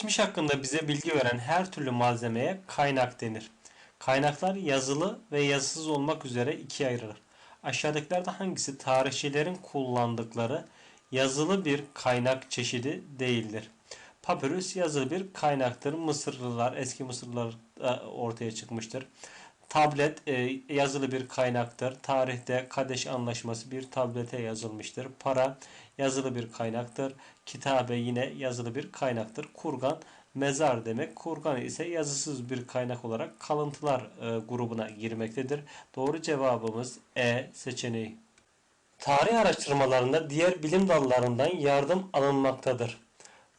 Geçmiş hakkında bize bilgi veren her türlü malzemeye kaynak denir. Kaynaklar yazılı ve yazısız olmak üzere ikiye ayrılır. Aşağıdakilerden hangisi tarihçilerin kullandıkları yazılı bir kaynak çeşidi değildir? Papyrus yazılı bir kaynaktır. Mısırlılar, eski Mısırlılar e, ortaya çıkmıştır. Tablet e, yazılı bir kaynaktır. Tarihte Kadeş Anlaşması bir tablete yazılmıştır. Para yazılı bir kaynaktır. Kitabe yine yazılı bir kaynaktır. Kurgan mezar demek. Kurgan ise yazısız bir kaynak olarak kalıntılar e, grubuna girmektedir. Doğru cevabımız E seçeneği. Tarih araştırmalarında diğer bilim dallarından yardım alınmaktadır.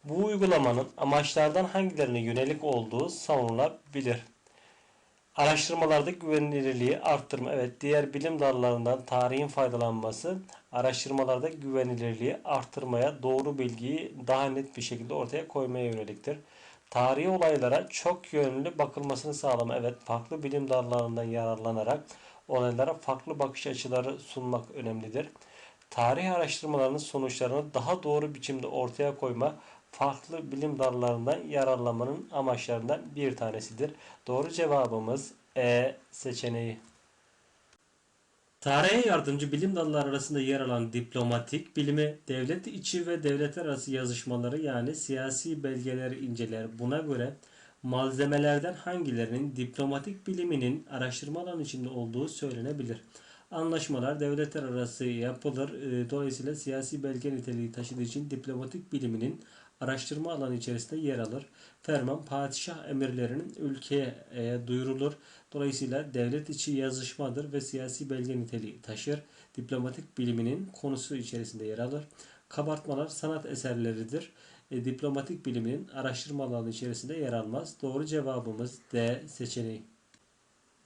Bu uygulamanın amaçlardan hangilerine yönelik olduğu savunulabilir. Araştırmalarda güvenilirliği arttırma. Evet diğer bilim dallarından tarihin faydalanması araştırmalarda güvenilirliği arttırmaya doğru bilgiyi daha net bir şekilde ortaya koymaya yöneliktir. Tarihi olaylara çok yönlü bakılmasını sağlama. Evet farklı bilim dallarından yararlanarak olaylara farklı bakış açıları sunmak önemlidir. Tarih araştırmalarının sonuçlarını daha doğru biçimde ortaya koyma farklı bilim dallarından yararlanmanın amaçlarından bir tanesidir. Doğru cevabımız E seçeneği. Tarihe yardımcı bilim dalları arasında yer alan diplomatik bilimi, devlet içi ve devletler arası yazışmaları yani siyasi belgeleri inceler. Buna göre malzemelerden hangilerinin diplomatik biliminin araştırma alanı içinde olduğu söylenebilir. Anlaşmalar devletler arası yapılır. E, Dolayısıyla siyasi belge niteliği taşıdığı için diplomatik biliminin araştırma alanı içerisinde yer alır. Ferman padişah emirlerinin ülkeye e, duyurulur. Dolayısıyla devlet içi yazışmadır ve siyasi belge niteliği taşır. Diplomatik biliminin konusu içerisinde yer alır. Kabartmalar sanat eserleridir. E, diplomatik biliminin araştırma alanı içerisinde yer almaz. Doğru cevabımız D seçeneği.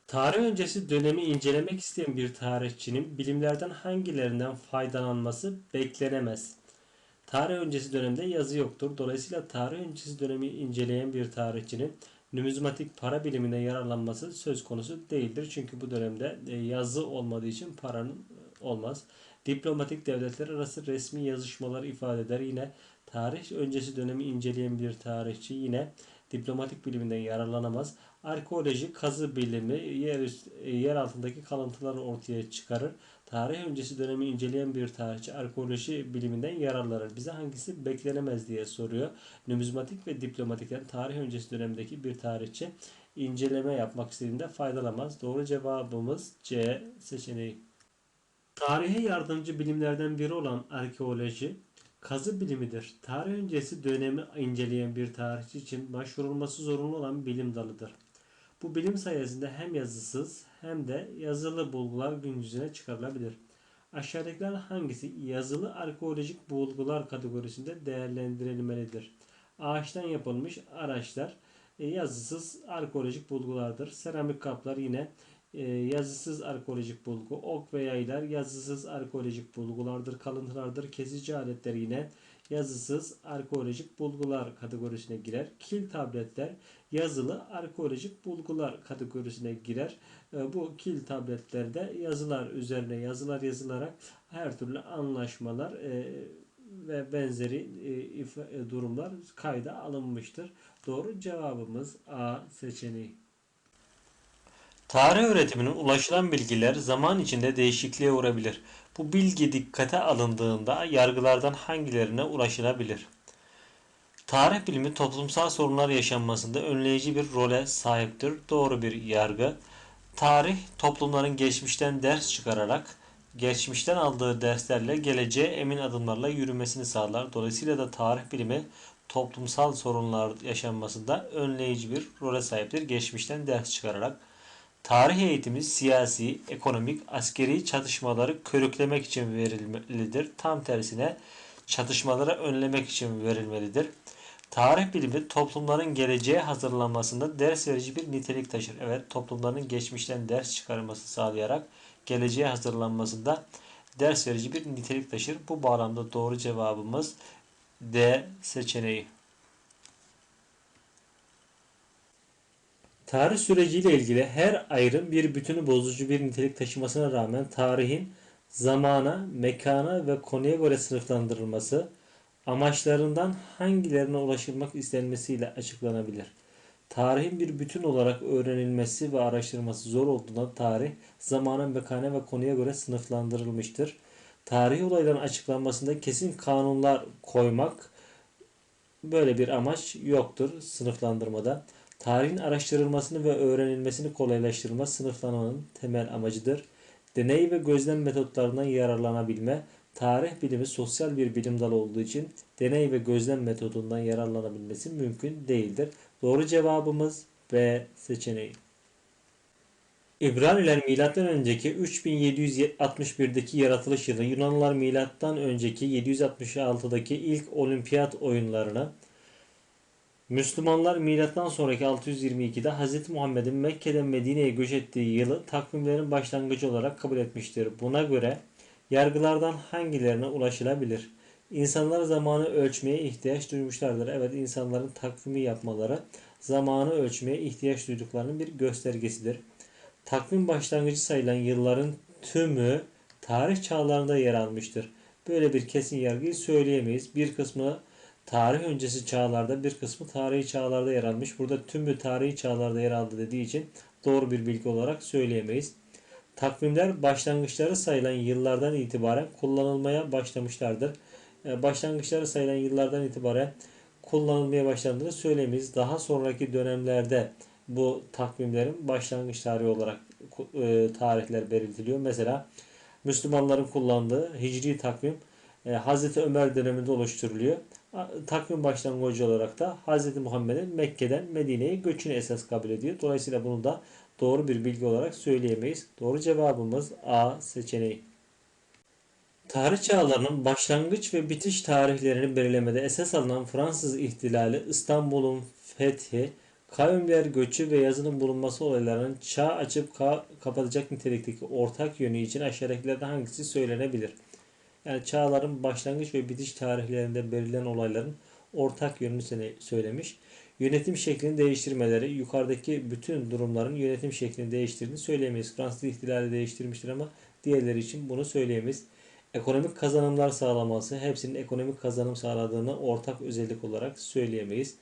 Tarih öncesi dönemi incelemek isteyen bir tarihçinin bilimlerden hangilerinden faydalanması beklenemez. Tarih öncesi dönemde yazı yoktur. Dolayısıyla tarih öncesi dönemi inceleyen bir tarihçinin numizmatik para bilimine yararlanması söz konusu değildir. Çünkü bu dönemde e, yazı olmadığı için paranın e, olmaz. Diplomatik devletler arası resmi yazışmaları ifade eder. Yine tarih öncesi dönemi inceleyen bir tarihçi yine diplomatik biliminden yararlanamaz. Arkeoloji, kazı bilimi yer, e, yer altındaki kalıntıları ortaya çıkarır. Tarih öncesi dönemi inceleyen bir tarihçi arkeoloji biliminden yararlanır. Bize hangisi beklenemez diye soruyor. Numizmatik ve diplomatikten tarih öncesi dönemdeki bir tarihçi inceleme yapmak istediğinde faydalanmaz. Doğru cevabımız C seçeneği. Tarihe yardımcı bilimlerden biri olan arkeoloji kazı bilimidir. Tarih öncesi dönemi inceleyen bir tarihçi için başvurulması zorunlu olan bilim dalıdır. Bu bilim sayesinde hem yazısız hem de yazılı bulgular gün yüzüne çıkarılabilir. Aşağıdakiler hangisi yazılı arkeolojik bulgular kategorisinde değerlendirilmelidir? Ağaçtan yapılmış araçlar e, yazısız arkeolojik bulgulardır. Seramik kaplar yine e, yazısız arkeolojik bulgu. Ok ve yaylar yazısız arkeolojik bulgulardır, kalıntılardır. Kesici aletler yine yazısız arkeolojik bulgular kategorisine girer. Kil tabletler yazılı arkeolojik bulgular kategorisine girer. E, bu kil tabletlerde yazılar üzerine yazılar yazılarak her türlü anlaşmalar e, ve benzeri e, durumlar kayda alınmıştır. Doğru cevabımız A seçeneği. Tarih öğretiminin ulaşılan bilgiler zaman içinde değişikliğe uğrabilir. Bu bilgi dikkate alındığında yargılardan hangilerine ulaşılabilir? Tarih bilimi toplumsal sorunlar yaşanmasında önleyici bir role sahiptir. Doğru bir yargı. Tarih toplumların geçmişten ders çıkararak geçmişten aldığı derslerle geleceğe emin adımlarla yürümesini sağlar. Dolayısıyla da tarih bilimi toplumsal sorunlar yaşanmasında önleyici bir role sahiptir. Geçmişten ders çıkararak. Tarih eğitimi siyasi, ekonomik, askeri çatışmaları körüklemek için verilmelidir. Tam tersine çatışmaları önlemek için verilmelidir. Tarih bilimi toplumların geleceğe hazırlanmasında ders verici bir nitelik taşır. Evet toplumların geçmişten ders çıkarılması sağlayarak geleceğe hazırlanmasında ders verici bir nitelik taşır. Bu bağlamda doğru cevabımız D seçeneği. Tarih süreciyle ilgili her ayrım bir bütünü bozucu bir nitelik taşımasına rağmen tarihin zamana, mekana ve konuya göre sınıflandırılması amaçlarından hangilerine ulaşılmak istenmesiyle açıklanabilir? Tarihin bir bütün olarak öğrenilmesi ve araştırılması zor olduğundan tarih zamana, mekana ve konuya göre sınıflandırılmıştır. Tarihi olayların açıklanmasında kesin kanunlar koymak böyle bir amaç yoktur sınıflandırmada. Tarihin araştırılmasını ve öğrenilmesini kolaylaştırma sınıflamanın temel amacıdır. Deney ve gözlem metotlarından yararlanabilme, tarih bilimi sosyal bir bilim dalı olduğu için deney ve gözlem metodundan yararlanabilmesi mümkün değildir. Doğru cevabımız B seçeneği. İbraniler milattan önceki 3761'deki yaratılış yılı, Yunanlılar milattan önceki 766'daki ilk olimpiyat oyunlarını, Müslümanlar milattan sonraki 622'de Hz. Muhammed'in Mekke'den Medine'ye göç ettiği yılı takvimlerin başlangıcı olarak kabul etmiştir. Buna göre yargılardan hangilerine ulaşılabilir? İnsanlar zamanı ölçmeye ihtiyaç duymuşlardır. Evet insanların takvimi yapmaları zamanı ölçmeye ihtiyaç duyduklarının bir göstergesidir. Takvim başlangıcı sayılan yılların tümü tarih çağlarında yer almıştır. Böyle bir kesin yargıyı söyleyemeyiz. Bir kısmı tarih öncesi çağlarda, bir kısmı tarihi çağlarda yer almış. Burada tümü tarihi çağlarda yer aldı dediği için doğru bir bilgi olarak söyleyemeyiz. Takvimler başlangıçları sayılan yıllardan itibaren kullanılmaya başlamışlardır. E, Başlangıçları sayılan yıllardan itibaren kullanılmaya başlandığını söyleyemeyiz. Daha sonraki dönemlerde bu takvimlerin başlangıç tarihi olarak e, tarihler belirtiliyor. Mesela Müslümanların kullandığı hicri takvim e, Hazreti Ömer döneminde oluşturuluyor. Takvim başlangıcı olarak da Hazreti Muhammed'in Mekke'den Medine'ye göçünü esas kabul ediyor. Dolayısıyla bunu da doğru bir bilgi olarak söyleyemeyiz. Doğru cevabımız A seçeneği. Tarih çağlarının başlangıç ve bitiş tarihlerini belirlemede esas alınan Fransız ihtilali, İstanbul'un fethi, kavimler göçü ve yazının bulunması olaylarının çağ açıp ka- kapatacak nitelikteki ortak yönü için aşağıdakilerden hangisi söylenebilir? Yani çağların başlangıç ve bitiş tarihlerinde belirlenen olayların ortak yönünü söylemiş. Yönetim şeklini değiştirmeleri, yukarıdaki bütün durumların yönetim şeklini değiştirdiğini söyleyemeyiz. Fransız ihtilali değiştirmiştir ama diğerleri için bunu söyleyemeyiz. Ekonomik kazanımlar sağlaması, hepsinin ekonomik kazanım sağladığını ortak özellik olarak söyleyemeyiz.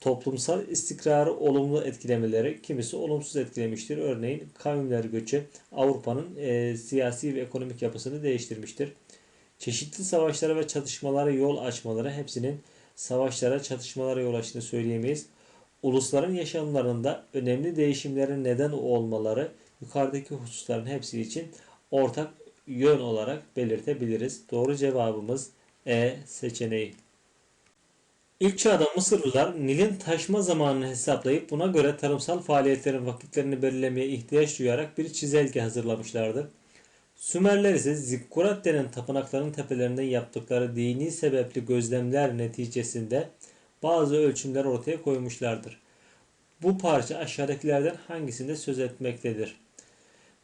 Toplumsal istikrarı olumlu etkilemeleri kimisi olumsuz etkilemiştir. Örneğin kavimler göçü Avrupa'nın e, siyasi ve ekonomik yapısını değiştirmiştir. Çeşitli savaşlara ve çatışmalara yol açmaları hepsinin savaşlara, çatışmalara yol açtığını söyleyemeyiz. Ulusların yaşamlarında önemli değişimlerin neden olmaları yukarıdaki hususların hepsi için ortak yön olarak belirtebiliriz. Doğru cevabımız E seçeneği. İlk çağda Mısırlılar Nil'in taşma zamanını hesaplayıp buna göre tarımsal faaliyetlerin vakitlerini belirlemeye ihtiyaç duyarak bir çizelge hazırlamışlardır. Sümerler ise zikkurat denen tapınakların tepelerinde yaptıkları dini sebepli gözlemler neticesinde bazı ölçümler ortaya koymuşlardır. Bu parça aşağıdakilerden hangisinde söz etmektedir?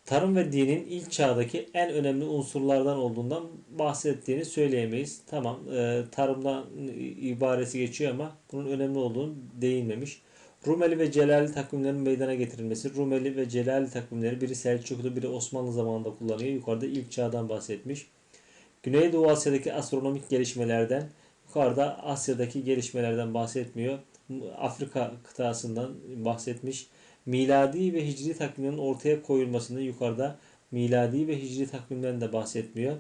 Tarım ve dinin ilk çağdaki en önemli unsurlardan olduğundan bahsettiğini söyleyemeyiz. Tamam e, tarımdan ibaresi geçiyor ama bunun önemli olduğunu değinmemiş. Rumeli ve Celali takvimlerinin meydana getirilmesi. Rumeli ve Celali takvimleri biri Selçuklu biri Osmanlı zamanında kullanıyor. Yukarıda ilk çağdan bahsetmiş. Güneydoğu Asya'daki astronomik gelişmelerden, yukarıda Asya'daki gelişmelerden bahsetmiyor. Afrika kıtasından bahsetmiş. Miladi ve hicri takvimlerin ortaya koyulmasını yukarıda miladi ve hicri takvimden de bahsetmiyor.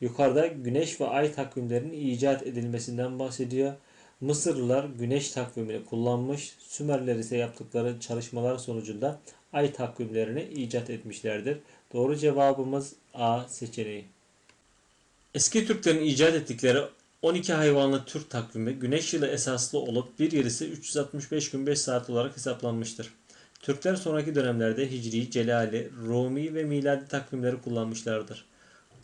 Yukarıda güneş ve ay takvimlerinin icat edilmesinden bahsediyor. Mısırlılar güneş takvimini kullanmış, Sümerler ise yaptıkları çalışmalar sonucunda ay takvimlerini icat etmişlerdir. Doğru cevabımız A seçeneği. Eski Türklerin icat ettikleri 12 hayvanlı Türk takvimi güneş yılı esaslı olup bir yıl ise 365 gün 5 saat olarak hesaplanmıştır. Türkler sonraki dönemlerde Hicri, Celali, Rumi ve miladi takvimleri kullanmışlardır.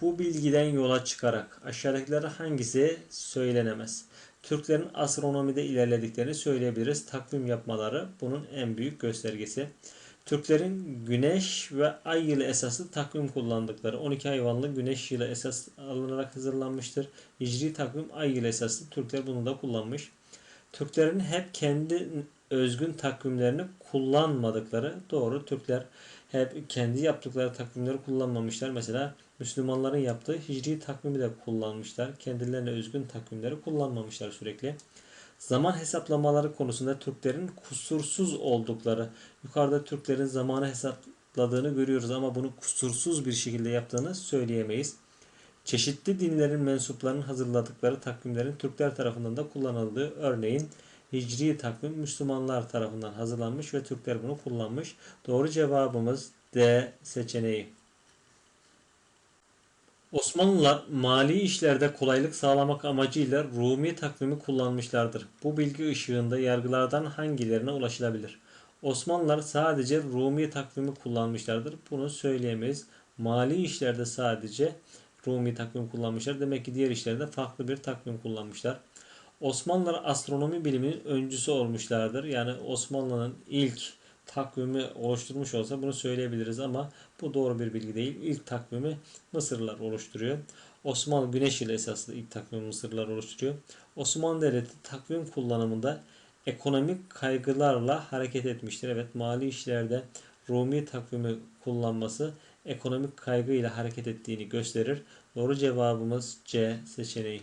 Bu bilgiden yola çıkarak aşağıdakilerden hangisi söylenemez? Türklerin astronomide ilerlediklerini söyleyebiliriz. Takvim yapmaları bunun en büyük göstergesi. Türklerin güneş ve ay yılı esaslı takvim kullandıkları 12 hayvanlı güneş yılı esas alınarak hazırlanmıştır. Hicri takvim ay yılı esaslı Türkler bunu da kullanmış. Türklerin hep kendi özgün takvimlerini kullanmadıkları doğru. Türkler hep kendi yaptıkları takvimleri kullanmamışlar. Mesela Müslümanların yaptığı hicri takvimi de kullanmışlar. Kendilerine özgün takvimleri kullanmamışlar sürekli. Zaman hesaplamaları konusunda Türklerin kusursuz oldukları, yukarıda Türklerin zamanı hesapladığını görüyoruz ama bunu kusursuz bir şekilde yaptığını söyleyemeyiz. Çeşitli dinlerin mensuplarının hazırladıkları takvimlerin Türkler tarafından da kullanıldığı örneğin Hicri takvim Müslümanlar tarafından hazırlanmış ve Türkler bunu kullanmış. Doğru cevabımız D seçeneği. Osmanlılar mali işlerde kolaylık sağlamak amacıyla Rumi takvimi kullanmışlardır. Bu bilgi ışığında yargılardan hangilerine ulaşılabilir? Osmanlılar sadece Rumi takvimi kullanmışlardır. Bunu söyleyemeyiz. Mali işlerde sadece Rumi takvim kullanmışlar. Demek ki diğer işlerde farklı bir takvim kullanmışlar. Osmanlılar astronomi biliminin öncüsü olmuşlardır. Yani Osmanlı'nın ilk takvimi oluşturmuş olsa bunu söyleyebiliriz ama bu doğru bir bilgi değil. İlk takvimi Mısırlılar oluşturuyor. Osmanlı Güneş yılı esaslı ilk takvimi Mısırlılar oluşturuyor. Osmanlı Devleti takvim kullanımında ekonomik kaygılarla hareket etmiştir. Evet mali işlerde Rumi takvimi kullanması ekonomik kaygıyla hareket ettiğini gösterir. Doğru cevabımız C seçeneği.